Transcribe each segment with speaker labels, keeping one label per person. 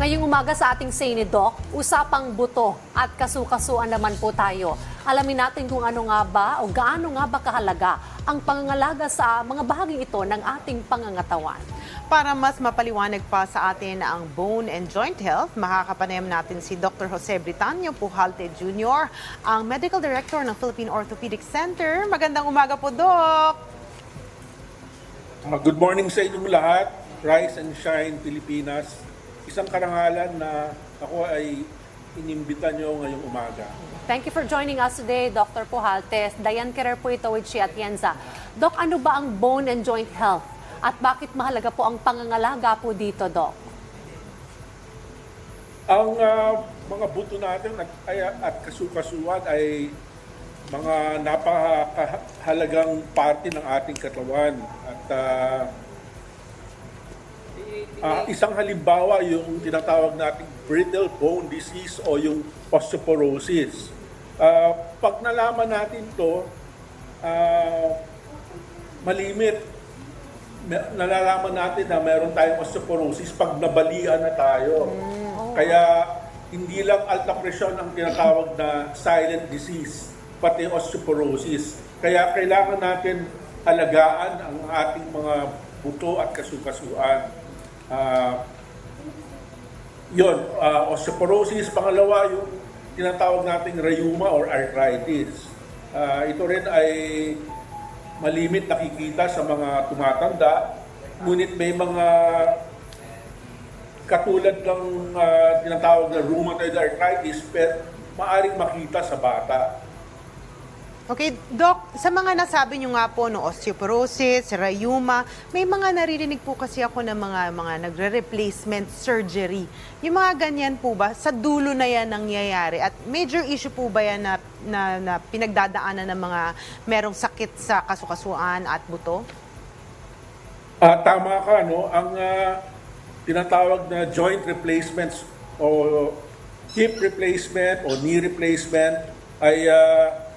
Speaker 1: Ngayong umaga sa ating Doc, usapang buto at kasukasuan naman po tayo. Alamin natin kung ano nga ba o gaano nga ba kahalaga ang pangangalaga sa mga bahaging ito ng ating pangangatawan.
Speaker 2: Para mas mapaliwanag pa sa atin ang bone and joint health, makakapanayam natin si Dr. Jose Britanio Pujalte Jr., ang Medical Director ng Philippine Orthopedic Center. Magandang umaga po, Doc!
Speaker 3: Uh, good morning sa inyong lahat. Rise and Shine Pilipinas. Isang karangalan na ako ay inimbita nyo ngayong umaga.
Speaker 1: Thank you for joining us today, Dr. Pujaltes. Diane Kerer po ito with Shea Atienza. Doc, ano ba ang bone and joint health? At bakit mahalaga po ang pangangalaga po dito, Doc?
Speaker 3: Ang ah, mga buto natin at, ay, at kasukasuan ay mga napakahalagang parte ng ating katawan. At ah, ah, isang halimbawa yung tinatawag nating brittle bone disease o yung osteoporosis. Ah, pag nalaman natin to, ah, malimit nalalaman natin na meron tayong osteoporosis pag nabalian na tayo. Kaya hindi lang alta presyon ang tinatawag na silent disease, pati osteoporosis. Kaya kailangan natin alagaan ang ating mga buto at kasukasuan. Ah, yun, ah, osteoporosis. Pangalawa, yung tinatawag nating rheuma or arthritis. Ah, ito rin ay malimit nakikita sa mga tumatanda, ngunit may mga katulad ng ah, tinatawag na rheumatoid arthritis, pero maaring makita sa bata.
Speaker 2: Okay, Doc, sa mga nasabi nyo nga po, no, osteoporosis, rheuma, may mga naririnig po kasi ako ng mga, mga nagre-replacement surgery. Yung mga ganyan po ba, sa dulo na yan nangyayari? At major issue po ba yan na, na, na pinagdadaanan ng mga merong sakit sa kasukasuan at buto?
Speaker 3: Ah, tama ka, no? Ang ah, tinatawag na joint replacements o hip replacement o knee replacement ay ah,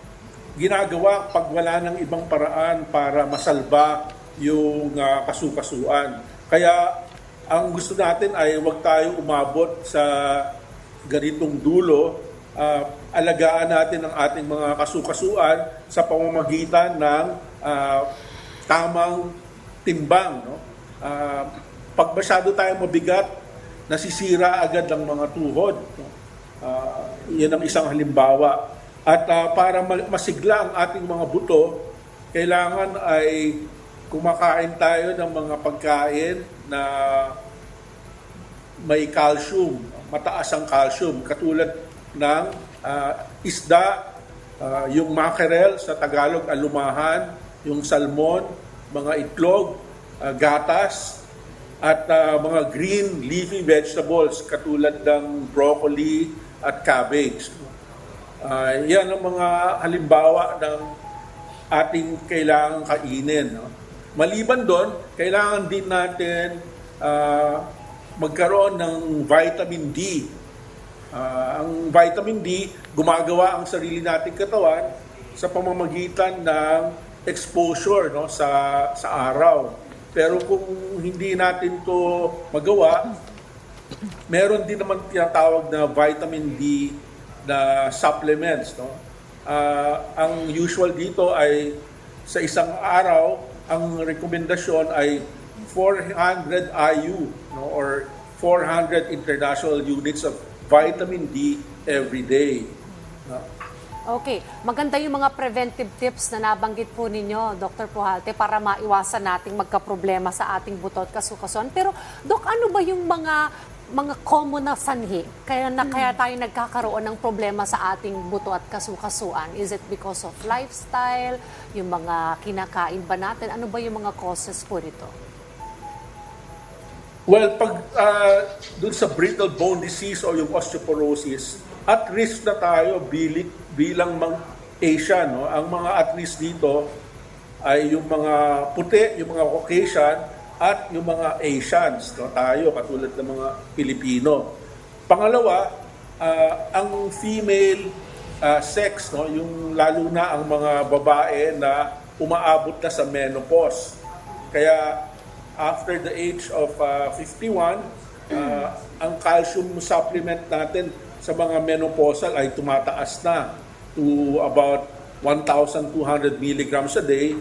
Speaker 3: ginagawa pag wala ng ibang paraan para masalba yung ah, kasukasuan. Kaya ang gusto natin ay huwag tayo umabot sa ganitong dulo. Ah, alagaan natin ang ating mga kasukasuan sa pamamagitan ng ah, tamang timbang. No? Ah, pag masyado tayong mabigat, nasisira agad ang mga tuhod. No? Ah, yan ang isang halimbawa. At ah, para ma- masigla ang ating mga buto, kailangan ay kumakain tayo ng mga pagkain na may calcium, mataas ang calcium, katulad ng ah, isda, ah, yung mackerel sa Tagalog, alumahan, yung salmon, mga itlog, ah, gatas, at ah, mga green leafy vegetables katulad ng broccoli at cabbage. Ah, yan ang mga halimbawa ng ating kailangang kainin. No? Maliban doon, kailangan din natin ah, magkaroon ng vitamin D. Ah, ang vitamin D, gumagawa ang sarili nating katawan sa pamamagitan ng exposure no, sa, sa araw. Pero kung hindi natin to magawa, meron din naman tinatawag na vitamin D na supplements. No? Ah, ang usual dito ay sa isang araw, ang rekomendasyon ay 400 IU no? or 400 international units of vitamin D every day. No?
Speaker 1: Okay, maganda yung mga preventive tips na nabanggit po ninyo, Dr. Pujalte, para maiwasan nating magkaproblema sa ating buto at kasukasuan. Pero, Dok, ano ba yung mga mga common na sanhi kaya na kaya tayo nagkakaroon ng problema sa ating buto at kasukasuan? Is it because of lifestyle, yung mga kinakain ba natin? Ano ba yung mga causes po nito?
Speaker 3: Well, pag ah, dun sa brittle bone disease o yung osteoporosis, at risk na tayo bilik, bilang mga Asian. No? Ang mga at risk dito ay yung mga puti, yung mga Caucasian, at yung mga Asians. No? Tayo, katulad ng mga Pilipino. Pangalawa, ah, ang female ah, sex, no? yung lalo na ang mga babae na umaabot na sa menopause. Kaya after the age of uh, 51, ah, ang calcium supplement natin sa mga menopausal ay tumataas na to about 1,200 milligrams a day.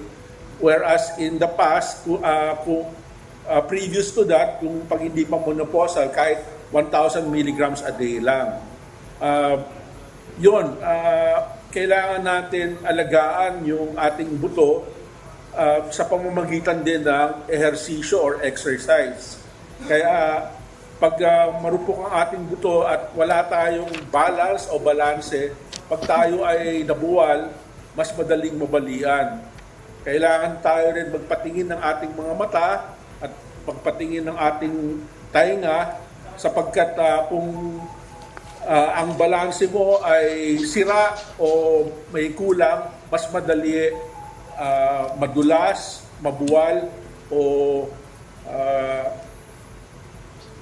Speaker 3: Whereas in the past, ku- ah, kung ah, previous to that, kung pag hindi pa menopausal, kahit 1,000 milligrams a day lang. Ah, yun, ah, kailangan natin alagaan yung ating buto ah, sa pamamagitan din ng ehersisyo or exercise. Kaya pag ah, marupok ang ating buto at wala tayong balance o balanse, pag tayo ay nabuwal, mas madaling mabalian. Kailangan tayo rin magpatingin ng ating mga mata at pagpatingin ng ating tainga sapagkat ah, kung ah, ang balanse mo ay sira o may kulang, mas madali ah, madulas, mabuwal o ah,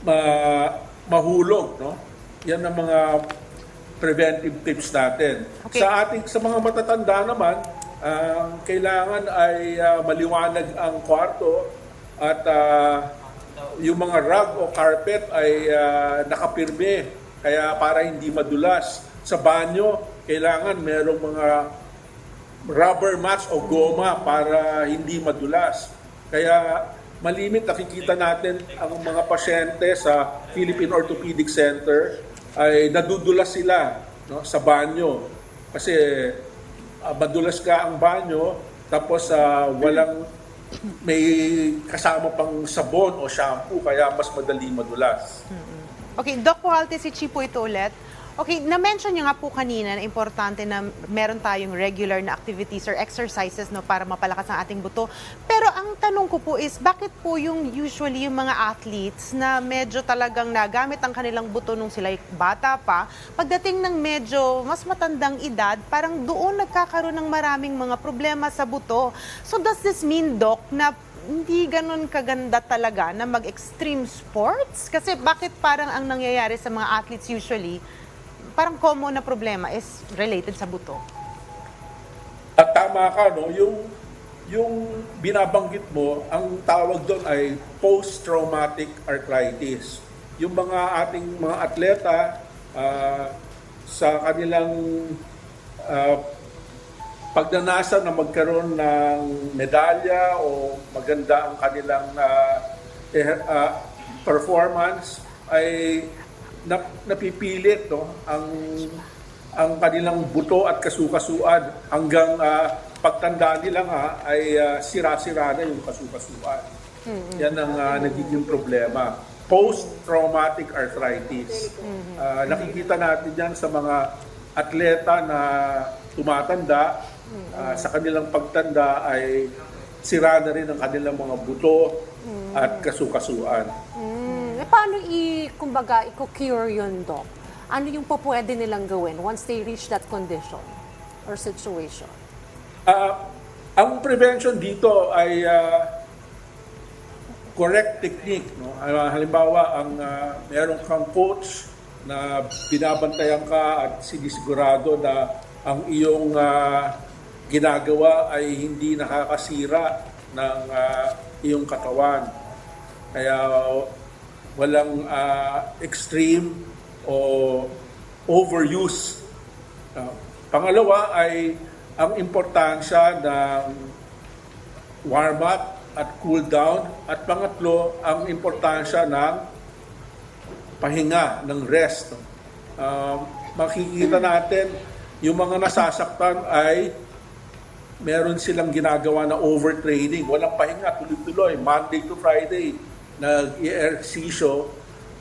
Speaker 3: ma- mahulog, no? Yan ang mga preventive tips natin.
Speaker 2: Okay.
Speaker 3: Sa ating sa mga matatanda naman, ang kailangan ay ah, maliwanag ang kwarto at ah, yung mga rug o carpet ay ah, nakapirme kaya para hindi madulas. Sa banyo, kailangan merong mga rubber mats o goma para hindi madulas. Kaya malimit nakikita natin ang mga pasyente sa Philippine Orthopedic Center ay nadudulas sila no, sa banyo. Kasi ah, madulas ka ang banyo tapos ah, walang may kasama pang sabon o shampoo kaya mas madali madulas.
Speaker 2: Okay, Doc Puhalte, si Chipo ito ulit. Okay, na-mention niyo nga po kanina na importante na meron tayong regular na activities or exercises no para mapalakas ang ating buto. Pero ang tanong ko po is, bakit po yung usually yung mga athletes na medyo talagang nagamit ang kanilang buto nung sila bata pa, pagdating ng medyo mas matandang edad, parang doon nagkakaroon ng maraming mga problema sa buto. So does this mean, Doc, na hindi ganun kaganda talaga na mag-extreme sports? Kasi bakit parang ang nangyayari sa mga athletes usually, parang common na problema is related sa buto?
Speaker 3: At tama ka, no? Yung, yung binabanggit mo, ang tawag doon ay post-traumatic arthritis. Yung mga ating mga atleta, ah, sa kanilang ah, pagdanasan na magkaroon ng medalya o maganda ang kanilang eh, ah, performance ay nap- napipilit no ang ang kanilang buto at kasukasuan hanggang ah, pagtanda nila nga ay ah, sira-sira na yung kasukasuan. Yan ang ah, nagiging problema. Post-traumatic arthritis. Ah, nakikita natin yan sa mga atleta na tumatanda. Ah, sa kanilang pagtanda ay sira na rin ang kanilang mga buto at kasukasuan.
Speaker 1: Mm, eh, paano i, kumbaga, i-cure yun, Doc? Ano yung po pwede nilang gawin once they reach that condition or situation?
Speaker 3: Ah, ang prevention dito ay ah, correct technique. No? Ah, halimbawa, ang ah, meron kang coach na binabantayan ka at sinisigurado na ang iyong ah, ginagawa ay hindi nakakasira ng ah, iyong katawan. Kaya walang ah, extreme o overuse Uh, pangalawa ay ang importansya ng warm-up at cool-down. At pangatlo, ang importansya ng pahinga, ng rest. Uh, makikita natin, yung mga nasasaktan ay meron silang ginagawa na overtraining. Walang pahinga, tuloy-tuloy, Monday to Friday, nag-ehersisyo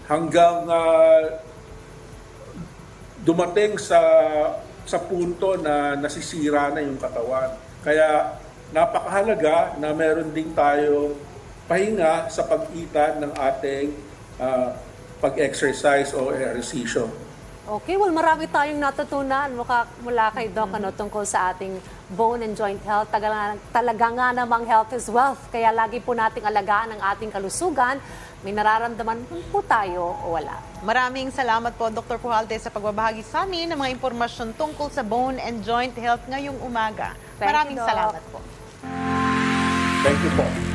Speaker 3: hanggang ah, dumating sa sa punto na nasisira na yung katawan. Kaya napakahalaga na meron din tayo pahinga sa pag-itan ng ating ah, pag-exercise o ehersisyo.
Speaker 1: Okay, well marami tayong natutunan mula, mula kay Doc ano, tungkol sa ating bone and joint health. Talaga, talaga nga namang health is wealth. Kaya lagi po nating alagaan ang ating kalusugan. May nararamdaman po tayo o wala.
Speaker 2: Maraming salamat po, Dr. Puhalte, sa pagbabahagi sa amin ng mga impormasyon tungkol sa bone and joint health ngayong umaga.
Speaker 1: Thank you,
Speaker 2: Maraming
Speaker 1: Doc.
Speaker 2: salamat po.
Speaker 3: Thank you po.